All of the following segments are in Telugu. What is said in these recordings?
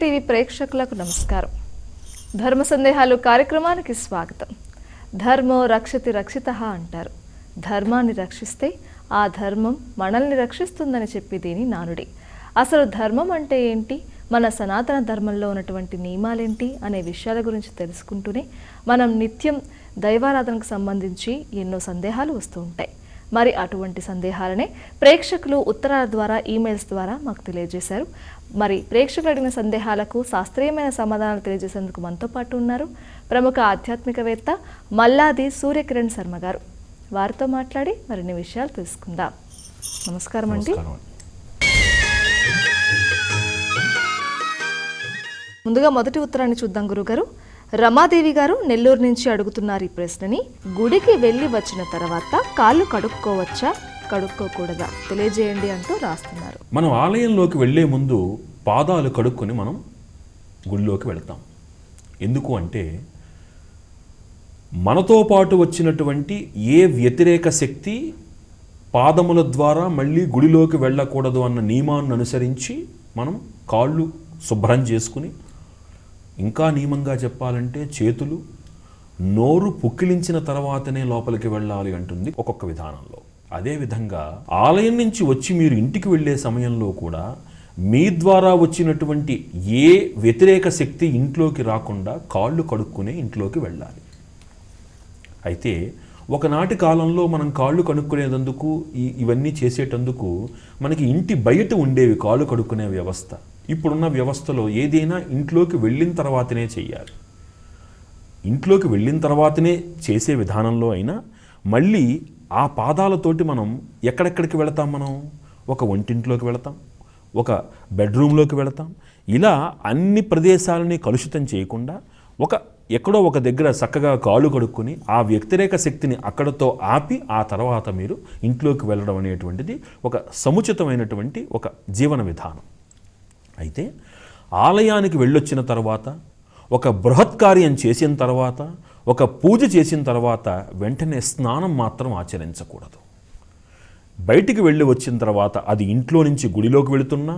టీవీ ప్రేక్షకులకు నమస్కారం. ధర్మ సందేహాలు కార్యక్రమానికి స్వాగతం. ధర్మో రక్షతి రక్షిత అంటారు. ధర్మాన్ని రక్షిస్తే ఆ ధర్మం మనల్ని రక్షిస్తుందని చెప్పి దీని నానుడి. అసలు ధర్మం అంటే ఏంటి? మన సనాతన ధర్మంలో ఉన్నటువంటి నియమాలేంటి? అనే విషయాల గురించి తెలుసుకుంటూనే మనం నిత్యం దైవారాధనకు సంబంధించి ఎన్నో సందేహాలు వస్తూ ఉంటాయి. మరి అటువంటి సందేహాలనే ప్రేక్షకులు ఉత్తరాల ద్వారా ఈమెయిల్స్ ద్వారా మాకు తెలియజేశారు. మరి ప్రేక్షకులు అడిగిన సందేహాలకు శాస్త్రీయమైన సమాధానాలు తెలియజేసేందుకు మనతో పాటు ఉన్నారు ప్రముఖ ఆధ్యాత్మికవేత్త మల్లాది సూర్యకిరణ్ శర్మ గారు. వారితో మాట్లాడి మరిన్ని విషయాలు తెలుసుకుందాం. నమస్కారం అండి. ముందుగా మొదటి ఉత్తరాన్ని చూద్దాం గురుగారు. రమాదేవి గారు నెల్లూరు నుంచి అడుగుతున్నారు ఈ ప్రశ్నని. గుడికి వెళ్ళి వచ్చిన తర్వాత కాళ్ళు కడుక్కోవచ్చా? కడుక్కోకూడదా? తెలియజేయండి అంటూ రాస్తున్నారు. మనం ఆలయంలోకి వెళ్ళే ముందు పాదాలు కడుక్కొని మనం గుడిలోకి వెళ్తాం. ఎందుకు అంటే మనతో పాటు వచ్చినటువంటి ఏ వ్యతిరేక శక్తి పాదముల ద్వారా మళ్ళీ గుడిలోకి వెళ్ళకూడదు అన్న నియమాన్ని అనుసరించి మనం కాళ్ళు శుభ్రం చేసుకుని ఇంకా నియమంగా చెప్పాలంటే చేతులు నోరు పుక్కిలించిన తర్వాతనే లోపలికి వెళ్ళాలి అంటుంది ఒక్కొక్క విధానంలో. అదేవిధంగా ఆలయం నుంచి వచ్చి మీరు ఇంటికి వెళ్ళే సమయంలో కూడా మీ ద్వారా వచ్చినటువంటి ఏ వ్యతిరేక శక్తి ఇంట్లోకి రాకుండా కాళ్ళు కడుక్కునే ఇంట్లోకి వెళ్ళాలి. అయితే ఒకనాటి కాలంలో మనం కాళ్ళు కడుక్కునేందుకు ఇవన్నీ చేసేటందుకు మనకి ఇంటి బయట ఉండేవి కాళ్ళు కడుక్కునే వ్యవస్థ. ఇప్పుడున్న వ్యవస్థలో ఏదైనా ఇంట్లోకి వెళ్ళిన తర్వాతనే చేయాలి ఇంట్లోకి వెళ్ళిన తర్వాతనే చేసే విధానంలో అయినా మళ్ళీ ఆ పాదాలతోటి మనం ఎక్కడెక్కడికి వెళతాం మనం? ఒక వంటింట్లోకి వెళతాం ఒక బెడ్రూమ్లోకి వెళతాం. ఇలా అన్ని ప్రదేశాలని కలుషితం చేయకుండా ఒక ఎక్కడో ఒక దగ్గర చక్కగా కాలు కడుక్కొని ఆ వ్యతిరేక శక్తిని అక్కడతో ఆపి ఆ తర్వాత మీరు ఇంట్లోకి వెళ్ళడం అనేటువంటిది ఒక సముచితమైనటువంటి ఒక జీవన విధానం. అయితే ఆలయానికి వెళ్ళొచ్చిన తర్వాత ఒక బృహత్కార్యం చేసిన తర్వాత ఒక పూజ చేసిన తర్వాత వెంటనే స్నానం మాత్రం ఆచరించకూడదు. బయటికి వెళ్ళి వచ్చిన తర్వాత అది ఇంట్లో నుంచి గుడిలోకి వెళుతున్నా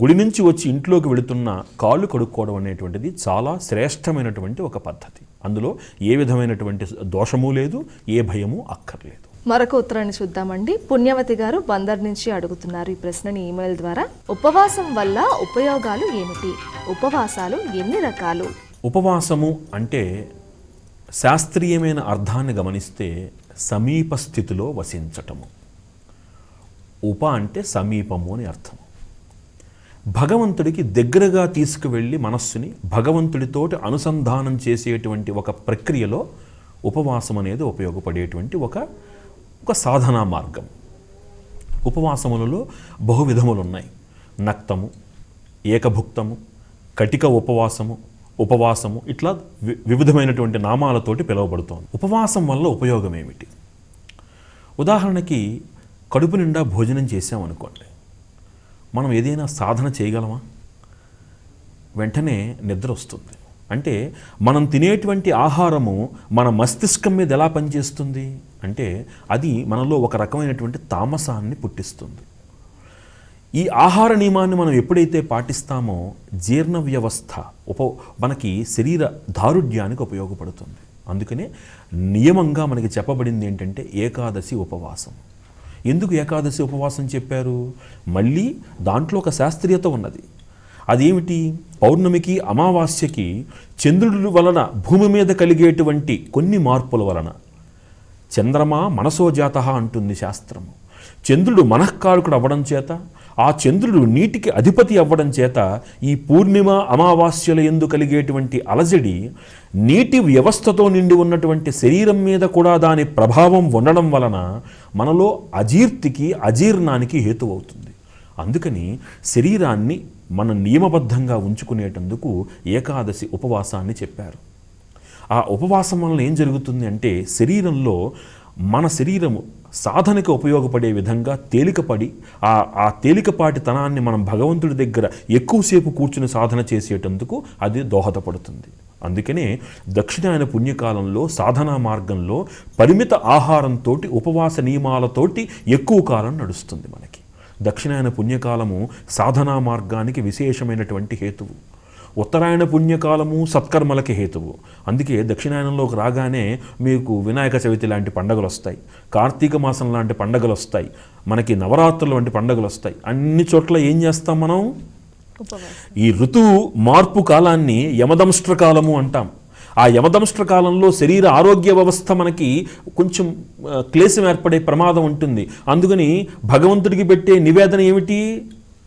గుడి నుంచి వచ్చి ఇంట్లోకి వెళుతున్నా కాళ్ళు కడుక్కోవడం అనేటువంటిది చాలా శ్రేష్టమైనటువంటి ఒక పద్ధతి. అందులో ఏ విధమైనటువంటి దోషము లేదు ఏ భయము అక్కర్లేదు. మరొక ఉత్తరాన్ని చూద్దామండి. పుణ్యవతి గారు బందర్ నుంచి అడుగుతున్నారు ఈ ప్రశ్నని ఈమెయిల్ ద్వారా. ఉపవాసం వల్ల ఉపయోగాలు ఏమిటి? ఉపవాసాలు ఎన్ని రకాలు? ఉపవాసము అంటే శాస్త్రీయమైన అర్థాన్ని గమనిస్తే సమీప స్థితిలో వసించటము. ఉప అంటే సమీపము అని అర్థం భగవంతుడికి దగ్గరగా తీసుకువెళ్ళి మనస్సుని భగవంతుడితోటి అనుసంధానం చేసేటువంటి ఒక ప్రక్రియలో ఉపవాసం అనేది ఉపయోగపడేటువంటి ఒక ఒక సాధనా మార్గం. ఉపవాసములలో బహువిధములున్నాయి నక్తము ఏకభుక్తము కటిక ఉపవాసము ఉపవాసము ఇట్లా వి- వివిధమైనటువంటి నామాలతోటి పిలువబడుతోంది. ఉపవాసం వల్ల ఉపయోగం ఏమిటి ఉదాహరణకి కడుపు నిండా భోజనం చేసామనుకోండి మనం ఏదైనా సాధన చేయగలమా? వెంటనే నిద్ర వస్తుంది. అంటే మనం తినేటువంటి ఆహారము మన మస్తిష్కం మీద ఎలా పనిచేస్తుంది? అంటే అది మనలో ఒక రకమైనటువంటి తామసాన్ని పుట్టిస్తుంది. ఈ ఆహార నియమాన్ని మనం ఎప్పుడైతే పాటిస్తామో జీర్ణ వ్యవస్థ ఉప మనకి శరీర దారుఢ్యానికి ఉపయోగపడుతుంది. అందుకనే నియమంగా మనకి చెప్పబడింది ఏంటంటే ఏకాదశి ఉపవాసం. ఎందుకు ఏకాదశి ఉపవాసం చెప్పారు? మళ్ళీ దాంట్లో ఒక శాస్త్రీయత ఉన్నది. అదేమిటి? పౌర్ణమికి అమావాస్యకి చంద్రుడి వలన భూమి మీద కలిగేటువంటి కొన్ని మార్పుల వలన. చంద్రమా మనసోజాత అంటుంది శాస్త్రము చంద్రుడు మనఃకారకుడు అవ్వడం చేత ఆ చంద్రుడు నీటికి అధిపతి అవ్వడం చేత ఈ పూర్ణిమ అమావాస్యల ఎందు కలిగేటువంటి అలజడి నీటి వ్యవస్థతో నిండి ఉన్నటువంటి శరీరం మీద కూడా దాని ప్రభావం ఉండడం వలన మనలో అజీర్తికి అజీర్ణానికి హేతు అవుతుంది అందుకని శరీరాన్ని మన నియమబద్ధంగా ఉంచుకునేటందుకు ఏకాదశి ఉపవాసాన్ని చెప్పారు. ఆ ఉపవాసం వలన ఏం జరుగుతుంది అంటే శరీరంలో మన శరీరము సాధనకు ఉపయోగపడే విధంగా తేలికపడి ఆ ఆ తేలికపాటి తనాన్ని మనం భగవంతుడి దగ్గర ఎక్కువసేపు కూర్చుని సాధన చేసేటందుకు అది దోహదపడుతుంది. అందుకనే దక్షిణాయన పుణ్యకాలంలో సాధనా మార్గంలో పరిమిత ఆహారంతో ఉపవాస నియమాలతోటి ఎక్కువ కాలం నడుస్తుంది మనకి. దక్షిణాయన పుణ్యకాలము సాధనా మార్గానికి విశేషమైనటువంటి హేతువు. ఉత్తరాయణ పుణ్యకాలము సత్కర్మలకి హేతువు. అందుకే దక్షిణాయనంలోకి రాగానే మీకు వినాయక చవితి లాంటి పండగలు వస్తాయి కార్తీక మాసం లాంటి పండగలు వస్తాయి మనకి నవరాత్రులు వంటి పండగలు వస్తాయి అన్ని చోట్ల ఏం చేస్తాం మనం? ఈ ఋతువు మార్పు కాలాన్ని యమదంష్ట్ర కాలము అంటాం. ఆ యమదంష్ట్ర కాలంలో శరీర ఆరోగ్య వ్యవస్థ మనకి కొంచెం క్లేశం ఏర్పడే ప్రమాదం ఉంటుంది. అందుకని భగవంతుడికి పెట్టే నివేదన ఏమిటి?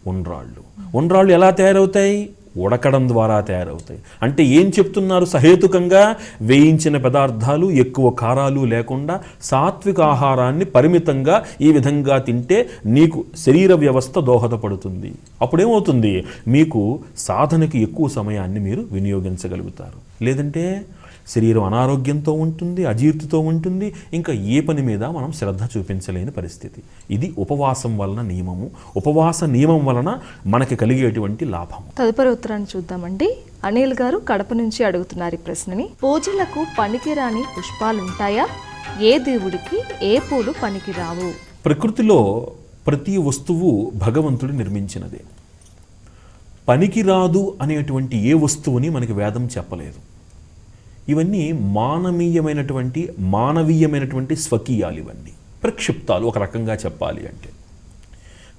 ఉండ్రాళ్ళు. ఉండ్రాళ్ళు ఎలా తయారవుతాయి? ఉడకడం ద్వారా తయారవుతాయి. అంటే ఏం చెప్తున్నారు? సహేతుకంగా వేయించిన పదార్థాలు ఎక్కువ కారాలు లేకుండా సాత్విక ఆహారాన్ని పరిమితంగా ఈ విధంగా తింటే నీకు శరీర వ్యవస్థ దోహదపడుతుంది. అప్పుడేమవుతుంది? మీకు సాధనకి ఎక్కువ సమయాన్ని మీరు వినియోగించగలుగుతారు. లేదంటే శరీరం అనారోగ్యంతో ఉంటుంది అజీర్తితో ఉంటుంది ఇంకా ఏ పని మీద మనం శ్రద్ధ చూపించలేని పరిస్థితి. ఇది ఉపవాసం వలన నియమము. ఉపవాస నియమం వలన మనకి కలిగేటువంటి లాభం తదుపరి ఉత్తరాన్ని చూద్దామండి. అనిల్ గారు కడప నుంచి అడుగుతున్నారు ఈ ప్రశ్నని. పూజలకు పనికిరాని పుష్పాలుంటాయా? ఏ దేవుడికి ఏ పూలు పనికిరావు? ప్రకృతిలో ప్రతి వస్తువు భగవంతుడు నిర్మించినదే. పనికిరాదు అనేటువంటి ఏ వస్తువుని మనకి వేదం చెప్పలేదు. ఇవన్నీ మానవీయమైనటువంటి మానవీయమైనటువంటి స్వకీయాలు ఇవన్నీ. ప్రక్షిప్తాలు ఒక రకంగా చెప్పాలి అంటే.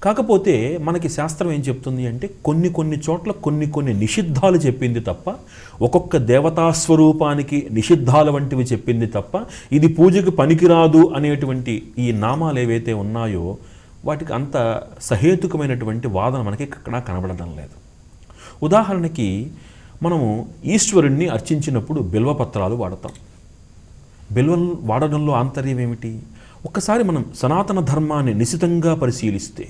కాకపోతే మనకి శాస్త్రం ఏం చెప్తుంది అంటే కొన్ని కొన్ని చోట్ల కొన్ని కొన్ని నిషిద్ధాలు చెప్పింది తప్ప ఒక్కొక్క దేవతా స్వరూపానికి నిషిద్ధాల వంటివి చెప్పింది తప్ప ఇది పూజకు పనికిరాదు అనేటువంటి ఈ నామాలు ఏవైతే ఉన్నాయో వాటికి అంత సహేతుకమైనటువంటి వాదన మనకి ఎక్కడా కనబడడం లేదు. ఉదాహరణకి మనము ఈశ్వరుణ్ణి అర్చించినప్పుడు బిల్వపత్రాలు వాడతాం. బిల్వం వాడడంలో ఆంతర్యం ఏమిటి? ఒక్కసారి మనం సనాతన ధర్మాన్ని నిశితంగా పరిశీలిస్తే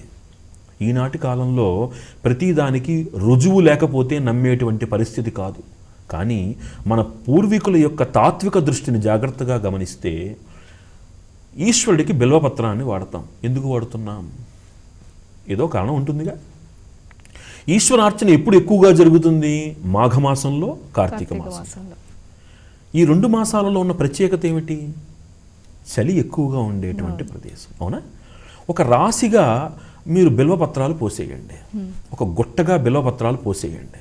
ఈనాటి కాలంలో ప్రతిదానికి రుజువు లేకపోతే నమ్మేటువంటి పరిస్థితి కాదు. కానీ మన పూర్వీకుల యొక్క తాత్విక దృష్టిని జాగ్రత్తగా గమనిస్తే ఈశ్వరుడికి బిల్వపత్రాన్ని వాడతాం. ఎందుకు వాడుతున్నాం? ఏదో కారణం ఉంటుందిగా. ఈశ్వరార్చన ఎప్పుడు ఎక్కువగా జరుగుతుంది? మాఘమాసంలో కార్తీక కార్తీక మాసం. మాసంలో. ఈ రెండు మాసాలలో ఉన్న ప్రత్యేకత ఏమిటి? చలి ఎక్కువగా ఉండేటువంటి ప్రదేశం. అవునా? ఒక రాశిగా మీరు బిల్వపత్రాలు పోసేయండి. ఒక గుట్టగా బిల్వపత్రాలు పోసేయండి.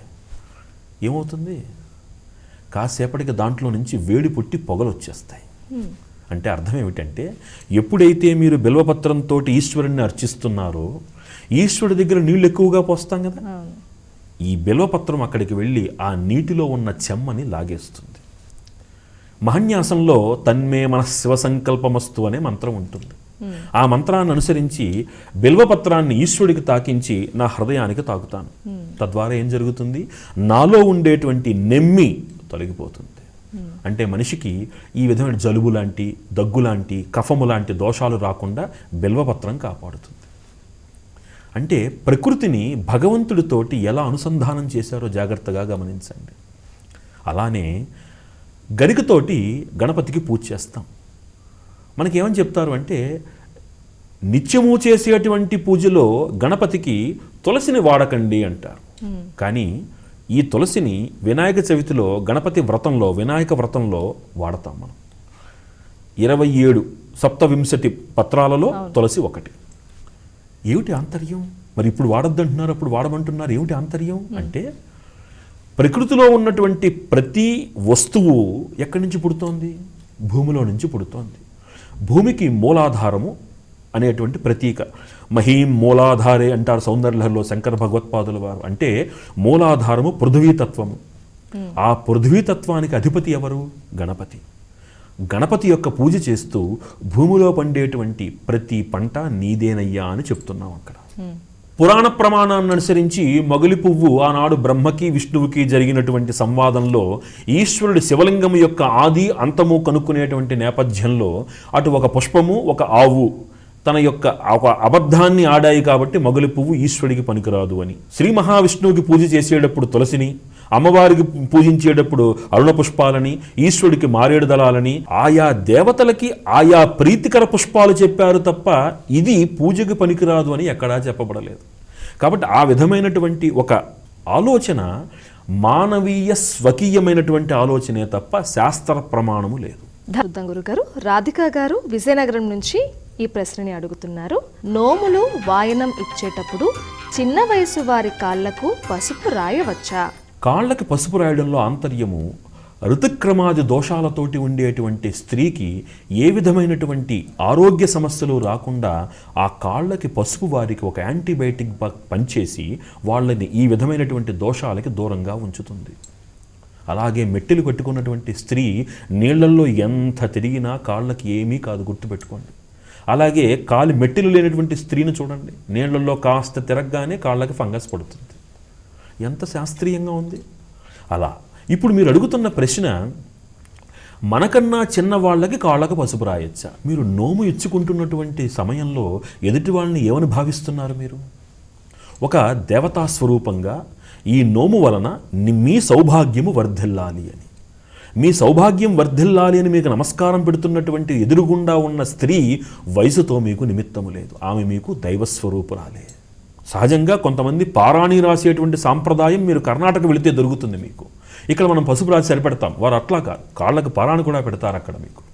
ఏమవుతుంది? కాసేపటికి దాంట్లో నుంచి వేడి పుట్టి పొగలు వచ్చేస్తాయి. అంటే అర్థం ఏమిటంటే ఎప్పుడైతే మీరు బిల్వపత్రంతో ఈశ్వరుణ్ణి అర్చిస్తున్నారో ఈశ్వరుడి దగ్గర నీళ్ళు ఎక్కువగా పోస్తాం కదా. ఈ బిల్వపత్రం అక్కడికి వెళ్ళి ఆ నీటిలో ఉన్న చెమ్మని లాగేస్తుంది. మహన్యాసంలో తన్మే మన శివ సంకల్పమస్తు అనే మంత్రం ఉంటుంది. ఆ మంత్రాన్ని అనుసరించి బిల్వపత్రాన్ని ఈశ్వరుడికి తాకించి నా హృదయానికి తాకుతాను. తద్వారా ఏం జరుగుతుంది? నాలో ఉండేటువంటి నెమ్మి తొలగిపోతుంది. అంటే మనిషికి ఈ విధమైన జలుబు లాంటి దగ్గు లాంటి కఫము లాంటి దోషాలు రాకుండా బిల్వపత్రం కాపాడుతుంది. అంటే ప్రకృతిని భగవంతుడితోటి ఎలా అనుసంధానం చేశారో జాగ్రత్తగా గమనించండి. అలానే గరికతోటి గణపతికి పూజ చేస్తాం. మనకి ఏమని చెప్తారు అంటే నిత్యము చేసేటువంటి పూజలో గణపతికి తులసిని వాడకండి అంటారు. కానీ ఈ తులసిని వినాయక చవితిలో గణపతి వ్రతంలో వినాయక వ్రతంలో వాడతాం మనం. ఇరవై ఏడు సప్తవింశతి పత్రాలలో తులసి ఒకటి. ఏమిటి ఆంతర్యం? మరి ఇప్పుడు వాడొద్దంటున్నారు అప్పుడు వాడమంటున్నారు ఏమిటి ఆంతర్యం? అంటే ప్రకృతిలో ఉన్నటువంటి ప్రతి వస్తువు ఎక్కడి నుంచి పుడుతోంది? భూమిలో నుంచి పుడుతోంది. భూమికి మూలాధారము అనేటువంటి ప్రతీక. మహీం మూలాధారే అంటారు సౌందర్యలహరిలో శంకర భగవత్పాదుల వారు. అంటే మూలాధారము పృథ్వీతత్వము. ఆ పృథ్వీతత్వానికి అధిపతి ఎవరు? గణపతి. గణపతి యొక్క పూజ చేస్తూ భూమిలో పండేటువంటి ప్రతి పంట నీదేనయ్యా అని చెప్తున్నాం అక్కడ. పురాణ ప్రమాణాన్ని అనుసరించి మొగలి పువ్వు ఆనాడు బ్రహ్మకి విష్ణువుకి జరిగినటువంటి సంవాదంలో ఈశ్వరుడు శివలింగం యొక్క ఆది అంతము కనుక్కునేటువంటి నేపథ్యంలో అటు ఒక పుష్పము ఒక ఆవు తన యొక్క ఒక అబద్ధాన్ని ఆడాయి కాబట్టి మొగలి పువ్వు ఈశ్వరుడికి పనికిరాదు అని. శ్రీ మహావిష్ణువుకి పూజ చేసేటప్పుడు తులసిని అమ్మవారికి పూజించేటప్పుడు అరుణ పుష్పాలని ఈశ్వరుడికి మారేడు దళాలని ఆయా దేవతలకి ఆయా ప్రీతికర పుష్పాలు చెప్పారు తప్ప ఇది పూజకి పనికిరాదు అని ఎక్కడా చెప్పబడలేదు. కాబట్టి ఆ విధమైనటువంటి ఒక ఆలోచన మానవీయ స్వకీయమైనటువంటి ఆలోచనే తప్ప శాస్త్ర ప్రమాణము లేదు. గారు రాధికా రాధిక గారు విజయనగరం నుంచి ఈ ప్రశ్నని అడుగుతున్నారు. నోములు వాయనం ఇచ్చేటప్పుడు చిన్న వయసు వారి కాళ్ళకు పసుపు రాయవచ్చా? కాళ్ళకి పసుపు రాయడంలో ఆంతర్యము ఋతుక్రమాది దోషాలతోటి ఉండేటువంటి స్త్రీకి ఏ విధమైనటువంటి ఆరోగ్య సమస్యలు రాకుండా ఆ కాళ్ళకి పసుపు వారికి ఒక యాంటీబయాటిక్ ప- పనిచేసి వాళ్ళని ఈ విధమైనటువంటి దోషాలకి దూరంగా ఉంచుతుంది. అలాగే మెట్టెలు కట్టుకున్నటువంటి స్త్రీ నీళ్ళల్లో ఎంత తిరిగినా కాళ్ళకి ఏమీ కాదు గుర్తుపెట్టుకోండి. అలాగే కాలు మెట్టెలు లేనటువంటి స్త్రీని చూడండి. నీళ్ళలో కాస్త తిరగగానే కాళ్ళకి ఫంగస్ పడుతుంది. ఎంత శాస్త్రీయంగా ఉంది? అలా. ఇప్పుడు మీరు అడుగుతున్న ప్రశ్న మనకన్నా చిన్న వాళ్ళకి కాళ్ళకు పసుపు రాయొచ్చా? మీరు నోము ఇచ్చుకుంటున్నటువంటి సమయంలో ఎదుటి వాళ్ళని ఏమని భావిస్తున్నారు మీరు? ఒక దేవతా స్వరూపంగా ఈ నోము వలన మీ సౌభాగ్యము వర్ధిల్లాలి అని. మీ సౌభాగ్యం వర్ధిల్లాలి అని మీకు నమస్కారం పెడుతున్నటువంటి ఎదురుగుండా ఉన్న స్త్రీ వయసుతో మీకు నిమిత్తము లేదు. ఆమె మీకు దైవస్వరూపురాలే. సహజంగా కొంతమంది పారాణి రాసేటువంటి సాంప్రదాయం మీరు కర్ణాటక వెళితే దొరుకుతుంది మీకు. ఇక్కడ మనం పసుపు రాసి సరిపెడతాం. వారు అట్లా కాదు. కాళ్ళకు పారాణి కూడా పెడతారు అక్కడ మీకు.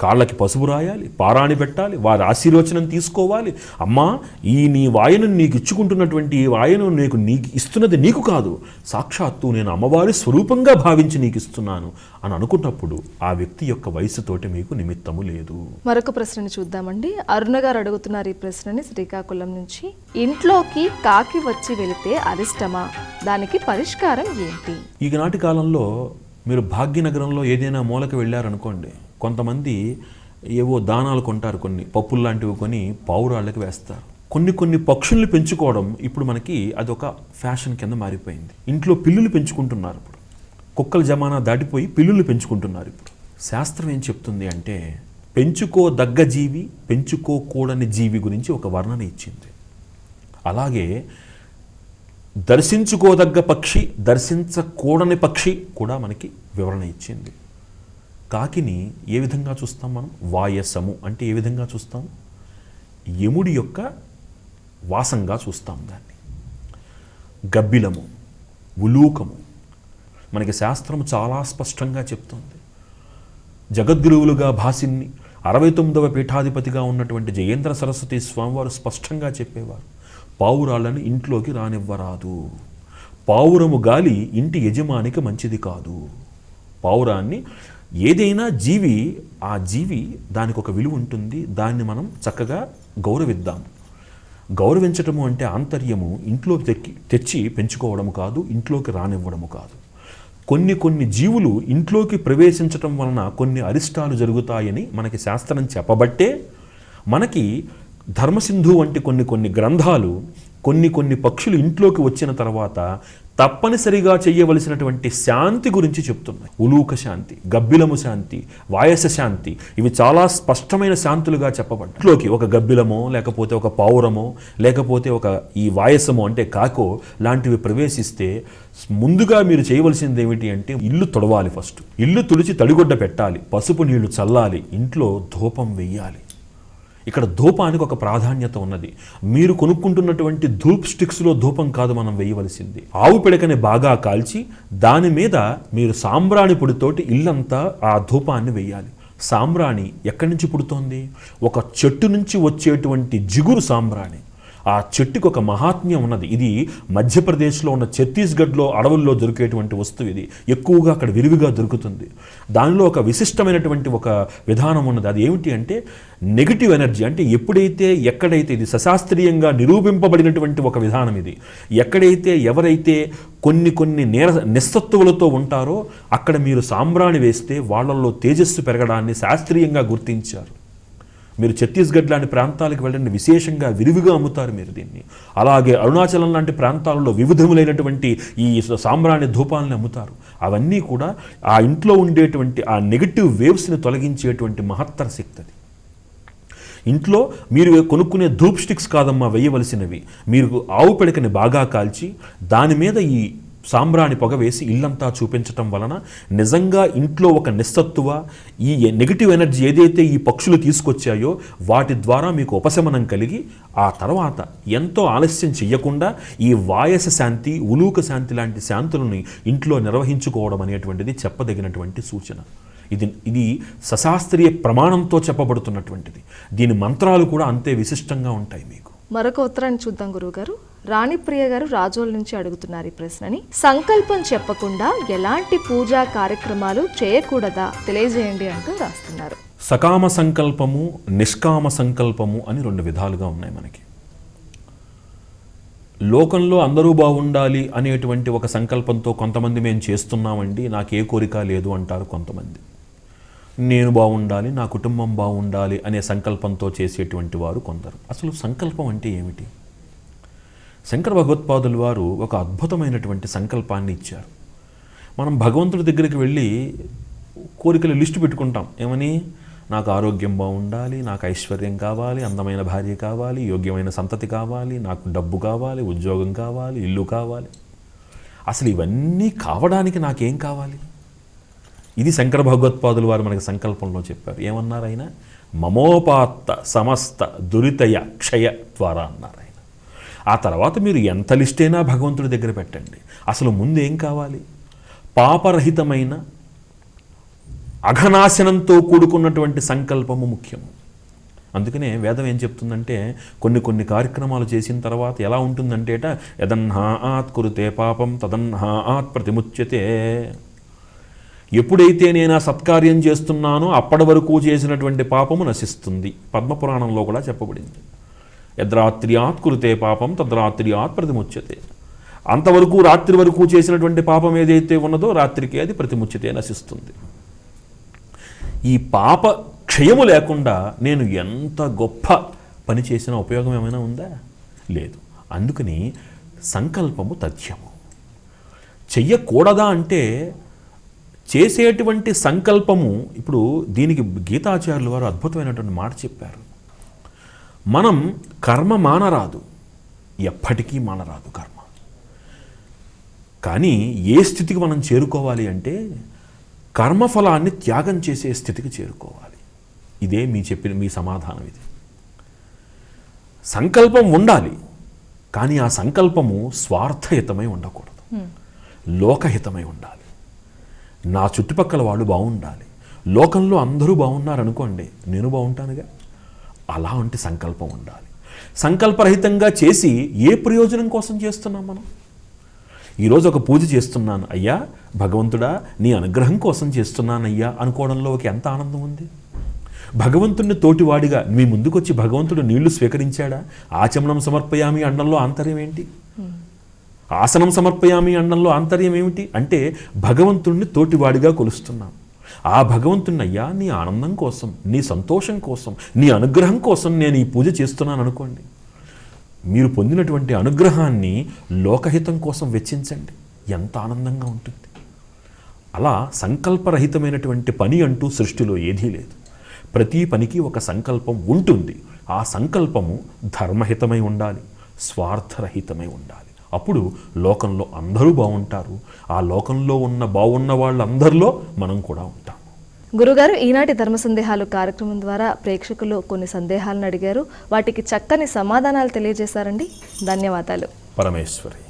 కాళ్ళకి పసుపు రాయాలి పారాణి పెట్టాలి వారి ఆశీర్వచనం తీసుకోవాలి. అమ్మా ఈ నీ వాయను నీకు ఇచ్చుకుంటున్నటువంటి ఈ వాయను నీకు నీకు ఇస్తున్నది నీకు కాదు. సాక్షాత్తు నేను అమ్మవారి స్వరూపంగా భావించి నీకు ఇస్తున్నాను అని అనుకున్నప్పుడు ఆ వ్యక్తి యొక్క వయసుతోటి మీకు నిమిత్తము లేదు. మరొక ప్రశ్నని చూద్దామండి. అరుణ గారు అడుగుతున్నారు ఈ ప్రశ్నని శ్రీకాకుళం నుంచి. ఇంట్లోకి కాకి వచ్చి వెళితే అరిష్టమా? దానికి పరిష్కారం ఏంటి? ఈనాటి కాలంలో మీరు భాగ్యనగరంలో ఏదైనా మూలకి వెళ్ళారనుకోండి కొంతమంది ఏవో దానాలు కొంటారు కొన్ని పప్పులు లాంటివి కొని పావురాళ్ళకి వేస్తారు. కొన్ని కొన్ని పక్షుల్ని పెంచుకోవడం ఇప్పుడు మనకి అదొక ఫ్యాషన్ కింద మారిపోయింది. ఇంట్లో పిల్లులు పెంచుకుంటున్నారు ఇప్పుడు. కుక్కల జమానా దాటిపోయి పిల్లులు పెంచుకుంటున్నారు ఇప్పుడు. శాస్త్రం ఏం చెప్తుంది అంటే పెంచుకోదగ్గ జీవి పెంచుకోకూడని జీవి గురించి ఒక వర్ణన ఇచ్చింది. అలాగే దర్శించుకోదగ్గ పక్షి దర్శించకూడని పక్షి కూడా మనకి వివరణ ఇచ్చింది. కాకిని ఏ విధంగా చూస్తాం మనం? వాయసము అంటే ఏ విధంగా చూస్తాం? యముడి యొక్క వాసంగా చూస్తాం దాన్ని. గబ్బిలము ఉలూకము. మనకి శాస్త్రం చాలా స్పష్టంగా చెప్తుంది. జగద్గురువులుగా భాసిన్ని అరవై తొమ్మిదవ పీఠాధిపతిగా ఉన్నటువంటి జయేంద్ర సరస్వతి స్వామివారు స్పష్టంగా చెప్పేవారు. పావురాలను ఇంట్లోకి రానివ్వరాదు. పావురము గాలి ఇంటి యజమానికి మంచిది కాదు. పావురాన్ని ఏదైనా జీవి ఆ జీవి దానికి ఒక విలువ ఉంటుంది. దాన్ని మనం చక్కగా గౌరవిద్దాం. గౌరవించటము అంటే ఆంతర్యము ఇంట్లోకి తెచ్చి తెచ్చి పెంచుకోవడము కాదు ఇంట్లోకి రానివ్వడము కాదు. కొన్ని కొన్ని జీవులు ఇంట్లోకి ప్రవేశించటం వలన కొన్ని అరిష్టాలు జరుగుతాయని మనకి శాస్త్రం చెప్పబట్టే మనకి ధర్మసింధు వంటి కొన్ని కొన్ని గ్రంథాలు కొన్ని కొన్ని పక్షులు ఇంట్లోకి వచ్చిన తర్వాత తప్పనిసరిగా చేయవలసినటువంటి శాంతి గురించి చెప్తున్నాయి. ఉలూక శాంతి గబ్బిలము శాంతి వాయస శాంతి ఇవి చాలా స్పష్టమైన శాంతులుగా చెప్పబడ్డాయి. ఇంట్లోకి ఒక గబ్బిలమో లేకపోతే ఒక పావురమో లేకపోతే ఒక ఈ వాయసమో అంటే కాకో లాంటివి ప్రవేశిస్తే ముందుగా మీరు చేయవలసింది ఏమిటి అంటే ఇల్లు తొడవాలి ఫస్ట్. ఇల్లు తుడిచి తడిగొడ్డ పెట్టాలి. పసుపు నీళ్ళు చల్లాలి. ఇంట్లో ధూపం వెయ్యాలి. ఇక్కడ ధూపానికి ఒక ప్రాధాన్యత ఉన్నది. మీరు కొనుక్కుంటున్నటువంటి ధూప్ స్టిక్స్లో ధూపం కాదు మనం వేయవలసింది. ఆవు పిడకని బాగా కాల్చి దాని మీద మీరు సాంబ్రాణి పొడితోటి ఇల్లంతా ఆ ధూపాన్ని వేయాలి. సాంబ్రాణి ఎక్కడి నుంచి పుడుతోంది? ఒక చెట్టు నుంచి వచ్చేటువంటి జిగురు సాంబ్రాణి. ఆ చెట్టుకు ఒక మహాత్మ్యం ఉన్నది. ఇది మధ్యప్రదేశ్లో ఉన్న ఛత్తీస్గఢ్లో అడవుల్లో దొరికేటువంటి వస్తువు ఇది. ఎక్కువగా అక్కడ విరివిగా దొరుకుతుంది. దానిలో ఒక విశిష్టమైనటువంటి ఒక విధానం ఉన్నది. అది ఏమిటి అంటే నెగిటివ్ ఎనర్జీ. అంటే ఎప్పుడైతే ఎక్కడైతే ఇది సశాస్త్రీయంగా నిరూపింపబడినటువంటి ఒక విధానం ఇది ఎక్కడైతే ఎవరైతే కొన్ని కొన్ని నేర నిస్సత్తువులతో ఉంటారో అక్కడ మీరు సాంబ్రాణి వేస్తే వాళ్ళల్లో తేజస్సు పెరగడాన్ని శాస్త్రీయంగా గుర్తించారు. మీరు ఛత్తీస్గఢ్ లాంటి ప్రాంతాలకు వెళ్ళండి విశేషంగా విరివిగా అమ్ముతారు మీరు దీన్ని. అలాగే అరుణాచలం లాంటి ప్రాంతాలలో వివిధములైనటువంటి ఈ సాంబ్రాణి ధూపాలని అమ్ముతారు. అవన్నీ కూడా ఆ ఇంట్లో ఉండేటువంటి ఆ నెగిటివ్ వేవ్స్ని తొలగించేటువంటి మహత్తర శక్తి అది. ఇంట్లో మీరు కొనుక్కునే ధూప్ స్టిక్స్ కాదమ్మా వేయవలసినవి. మీరు ఆవు పిడకని బాగా కాల్చి దాని మీద ఈ సాంబ్రాణి పొగ వేసి ఇల్లంతా చూపించటం వలన నిజంగా ఇంట్లో ఒక నిస్సత్తువ ఈ నెగిటివ్ ఎనర్జీ ఏదైతే ఈ పక్షులు తీసుకొచ్చాయో వాటి ద్వారా మీకు ఉపశమనం కలిగి ఆ తర్వాత ఎంతో ఆలస్యం చెయ్యకుండా ఈ వాయస శాంతి ఉలూక శాంతి లాంటి శాంతులని ఇంట్లో నిర్వహించుకోవడం అనేటువంటిది చెప్పదగినటువంటి సూచన. ఇది ఇది సశాస్త్రీయ ప్రమాణంతో చెప్పబడుతున్నటువంటిది. దీని మంత్రాలు కూడా అంతే విశిష్టంగా ఉంటాయి మీకు. మరొక ఉత్తరాన్ని చూద్దాం గురువుగారు. రాణిప్రియ గారు రాజోల్ నుంచి అడుగుతున్నారు ఈ ప్రశ్నని. సంకల్పం చెప్పకుండా ఎలాంటి పూజా కార్యక్రమాలు చేయకూడదా తెలియజేయండి అంటూ రాస్తున్నారు. సకామ సంకల్పము నిష్కామ సంకల్పము అని రెండు విధాలుగా ఉన్నాయి మనకి. లోకంలో అందరూ బాగుండాలి అనేటువంటి ఒక సంకల్పంతో కొంతమంది మేము చేస్తున్నామండి నాకు ఏ కోరిక లేదు అంటారు కొంతమంది. నేను బాగుండాలి నా కుటుంబం బాగుండాలి అనే సంకల్పంతో చేసేటువంటి వారు కొందరు. అసలు సంకల్పం అంటే ఏమిటి? శంకర భగవత్పాదులు వారు ఒక అద్భుతమైనటువంటి సంకల్పాన్ని ఇచ్చారు. మనం భగవంతుడి దగ్గరికి వెళ్ళి కోరికలు లిస్టు పెట్టుకుంటాం. ఏమని? నాకు ఆరోగ్యం బాగుండాలి నాకు ఐశ్వర్యం కావాలి అందమైన భార్య కావాలి యోగ్యమైన సంతతి కావాలి నాకు డబ్బు కావాలి ఉద్యోగం కావాలి ఇల్లు కావాలి. అసలు ఇవన్నీ కావడానికి నాకేం కావాలి? ఇది శంకర భగవత్పాదులు వారు మనకి సంకల్పంలో చెప్పారు. ఏమన్నారు ఆయన మమోపాత్త సమస్త దురితయ క్షయ ద్వారా అన్నారు ఆ తర్వాత మీరు ఎంత లిస్ట్ అయినా భగవంతుడి దగ్గర పెట్టండి. అసలు ముందు ఏం కావాలి? పాపరహితమైన అఘనాశనంతో కూడుకున్నటువంటి సంకల్పము ముఖ్యము. అందుకనే వేదం ఏం చెప్తుందంటే కొన్ని కొన్ని కార్యక్రమాలు చేసిన తర్వాత ఎలా ఉంటుందంటేట యదన్హా ఆత్ కురుతే పాపం తదన్హా ఆత్ ప్రతిముచ్యతే. ఎప్పుడైతే నేను ఆ సత్కార్యం చేస్తున్నానో అప్పటి వరకు చేసినటువంటి పాపము నశిస్తుంది. పద్మపురాణంలో కూడా చెప్పబడింది. యద్రాత్రియాత్ కురుతే పాపం తద్రాత్రియాత్ ప్రతిముచ్యతే. అంతవరకు రాత్రి వరకు చేసినటువంటి పాపం ఏదైతే ఉన్నదో రాత్రికి అది ప్రతిముచ్యతే నశిస్తుంది. ఈ పాప క్షయము లేకుండా నేను ఎంత గొప్ప పని చేసిన ఉపయోగం ఏమైనా ఉందా? లేదు. అందుకని సంకల్పము తథ్యము. చెయ్యకూడదా అంటే చేసేటువంటి సంకల్పము ఇప్పుడు దీనికి గీతాచార్యులు వారు అద్భుతమైనటువంటి మాట చెప్పారు. మనం కర్మ మానరాదు. ఎప్పటికీ మానరాదు కర్మ. కానీ ఏ స్థితికి మనం చేరుకోవాలి అంటే కర్మఫలాన్ని త్యాగం చేసే స్థితికి చేరుకోవాలి. ఇదే మీ చెప్పిన మీ సమాధానం ఇది. సంకల్పం ఉండాలి కానీ ఆ సంకల్పము స్వార్థహితమై ఉండకూడదు. లోకహితమై ఉండాలి. నా చుట్టుపక్కల వాళ్ళు బాగుండాలి. లోకంలో అందరూ బాగున్నారనుకోండి నేను బాగుంటానుగా? అలాంటి సంకల్పం ఉండాలి. సంకల్పరహితంగా చేసి ఏ ప్రయోజనం కోసం చేస్తున్నాం మనం? ఈరోజు ఒక పూజ చేస్తున్నాను అయ్యా భగవంతుడా నీ అనుగ్రహం కోసం చేస్తున్నానయ్యా అనుకోవడంలో ఒక ఎంత ఆనందం ఉంది? భగవంతుడిని తోటివాడిగా మీ ముందుకొచ్చి భగవంతుడు నీళ్ళు స్వీకరించాడా? ఆచమనం సమర్పయామి అండంలో ఆంతర్యం ఏంటి? ఆసనం సమర్పయామి అండంలో ఆంతర్యం ఏమిటి? అంటే భగవంతుణ్ణి తోటివాడిగా కొలుస్తున్నాం. ఆ భగవంతున్నయ్యా నీ ఆనందం కోసం నీ సంతోషం కోసం నీ అనుగ్రహం కోసం నేను ఈ పూజ చేస్తున్నాను అనుకోండి. మీరు పొందినటువంటి అనుగ్రహాన్ని లోకహితం కోసం వెచ్చించండి. ఎంత ఆనందంగా ఉంటుంది. అలా సంకల్పరహితమైనటువంటి పని అంటూ సృష్టిలో ఏదీ లేదు. ప్రతి పనికి ఒక సంకల్పం ఉంటుంది. ఆ సంకల్పము ధర్మహితమై ఉండాలి స్వార్థరహితమై ఉండాలి. అప్పుడు లోకంలో అందరూ బాగుంటారు ఆ లోకంలో ఉన్న బాగున్న వాళ్ళందరిలో మనం కూడా ఉంటాం. గురుగారు ఈనాటి ధర్మ సందేహాలు కార్యక్రమం ద్వారా ప్రేక్షకులు కొన్ని సందేహాలను అడిగారు. వాటికి చక్కని సమాధానాలు తెలియజేశారండి. ధన్యవాదాలు. పరమేశ్వరి.